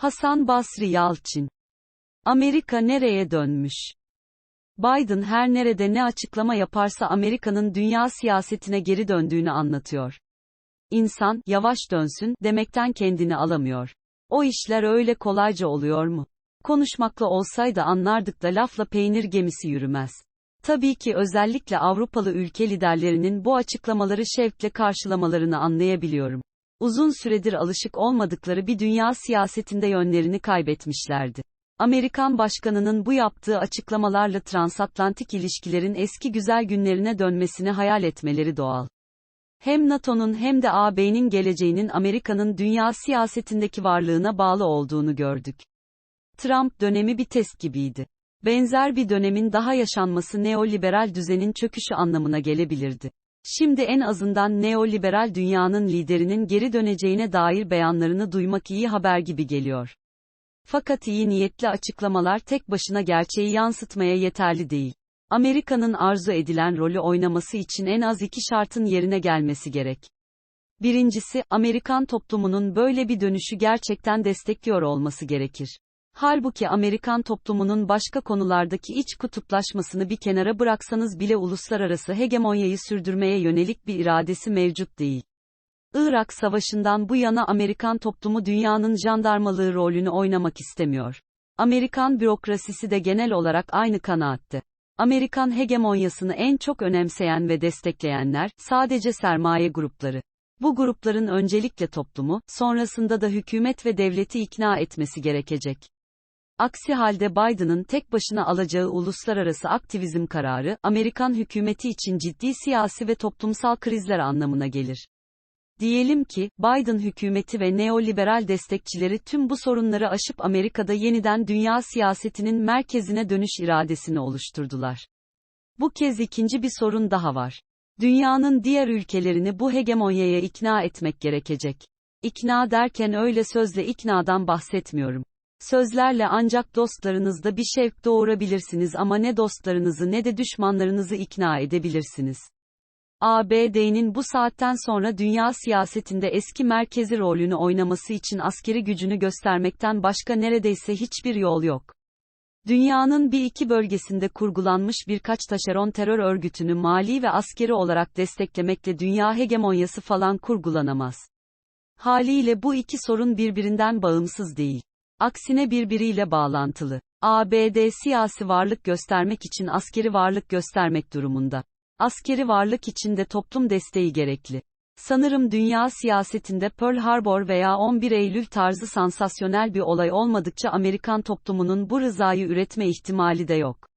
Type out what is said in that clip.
Hasan Basri Yalçın. Amerika nereye dönmüş? Biden her nerede ne açıklama yaparsa Amerika'nın dünya siyasetine geri döndüğünü anlatıyor. İnsan, yavaş dönsün, demekten kendini alamıyor. O işler öyle kolayca oluyor mu? Konuşmakla olsaydı anlardık da lafla peynir gemisi yürümez. Tabii ki özellikle Avrupalı ülke liderlerinin bu açıklamaları şevkle karşılamalarını anlayabiliyorum. Uzun süredir alışık olmadıkları bir dünya siyasetinde yönlerini kaybetmişlerdi. Amerikan başkanının bu yaptığı açıklamalarla transatlantik ilişkilerin eski güzel günlerine dönmesini hayal etmeleri doğal. Hem NATO'nun hem de AB'nin geleceğinin Amerika'nın dünya siyasetindeki varlığına bağlı olduğunu gördük. Trump dönemi bir test gibiydi. Benzer bir dönemin daha yaşanması neoliberal düzenin çöküşü anlamına gelebilirdi. Şimdi en azından neoliberal dünyanın liderinin geri döneceğine dair beyanlarını duymak iyi haber gibi geliyor. Fakat iyi niyetli açıklamalar tek başına gerçeği yansıtmaya yeterli değil. Amerika'nın arzu edilen rolü oynaması için en az iki şartın yerine gelmesi gerek. Birincisi, Amerikan toplumunun böyle bir dönüşü gerçekten destekliyor olması gerekir. Halbuki Amerikan toplumunun başka konulardaki iç kutuplaşmasını bir kenara bıraksanız bile uluslararası hegemonyayı sürdürmeye yönelik bir iradesi mevcut değil. Irak Savaşı'ndan bu yana Amerikan toplumu dünyanın jandarmalığı rolünü oynamak istemiyor. Amerikan bürokrasisi de genel olarak aynı kanaatte. Amerikan hegemonyasını en çok önemseyen ve destekleyenler, sadece sermaye grupları. Bu grupların öncelikle toplumu, sonrasında da hükümet ve devleti ikna etmesi gerekecek. Aksi halde Biden'ın tek başına alacağı uluslararası aktivizm kararı, Amerikan hükümeti için ciddi siyasi ve toplumsal krizler anlamına gelir. Diyelim ki, Biden hükümeti ve neoliberal destekçileri tüm bu sorunları aşıp Amerika'da yeniden dünya siyasetinin merkezine dönüş iradesini oluşturdular. Bu kez ikinci bir sorun daha var. Dünyanın diğer ülkelerini bu hegemonyaya ikna etmek gerekecek. İkna derken öyle sözle iknadan bahsetmiyorum. Sözlerle ancak dostlarınızda bir şevk doğurabilirsiniz ama ne dostlarınızı ne de düşmanlarınızı ikna edebilirsiniz. ABD'nin bu saatten sonra dünya siyasetinde eski merkezi rolünü oynaması için askeri gücünü göstermekten başka neredeyse hiçbir yol yok. Dünyanın bir iki bölgesinde kurgulanmış birkaç taşeron terör örgütünü mali ve askeri olarak desteklemekle dünya hegemonyası falan kurgulanamaz. Haliyle bu iki sorun birbirinden bağımsız değil. Aksine birbiriyle bağlantılı. ABD siyasi varlık göstermek için askeri varlık göstermek durumunda. Askeri varlık için de toplum desteği gerekli. Sanırım dünya siyasetinde Pearl Harbor veya 11 Eylül tarzı sansasyonel bir olay olmadıkça Amerikan toplumunun bu rızayı üretme ihtimali de yok.